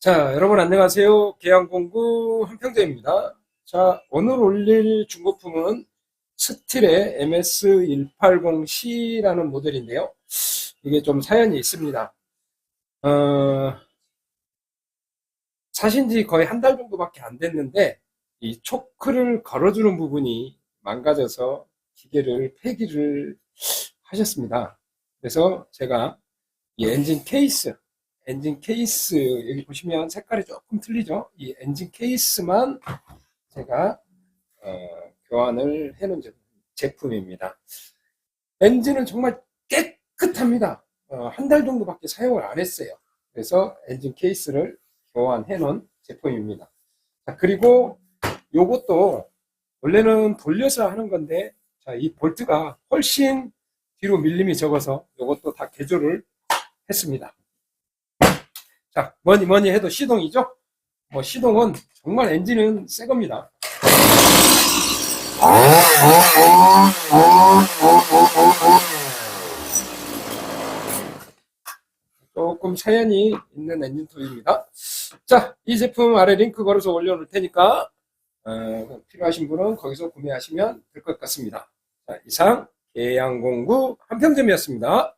자, 여러분 안녕하세요. 계양공구 한평재입니다. 자, 오늘 올릴 중고품은 스틸의 MS180C라는 모델인데요. 이게 좀 사연이 있습니다. 어, 사신 지 거의 한 달 정도밖에 안 됐는데, 이 초크를 걸어주는 부분이 망가져서 기계를 폐기를 하셨습니다. 그래서 제가 이 엔진 케이스, 엔진 케이스 여기 보시면 색깔이 조금 틀리죠? 이 엔진 케이스만 제가 어, 교환을 해놓은 제- 제품입니다. 엔진은 정말 깨끗합니다. 어, 한달 정도밖에 사용을 안 했어요. 그래서 엔진 케이스를 교환해 놓은 제품입니다. 자, 그리고 요것도 원래는 돌려서 하는 건데 자, 이 볼트가 훨씬 뒤로 밀림이 적어서 요것도 다 개조를 했습니다. 자, 뭐니 뭐니 해도 시동이죠? 뭐 시동은 정말 엔진은 새 겁니다. 조금 사연이 있는 엔진 툴입니다. 자, 이 제품 아래 링크 걸어서 올려놓을 테니까 어, 필요하신 분은 거기서 구매하시면 될 것 같습니다. 자, 이상 계양공구 한평점이었습니다.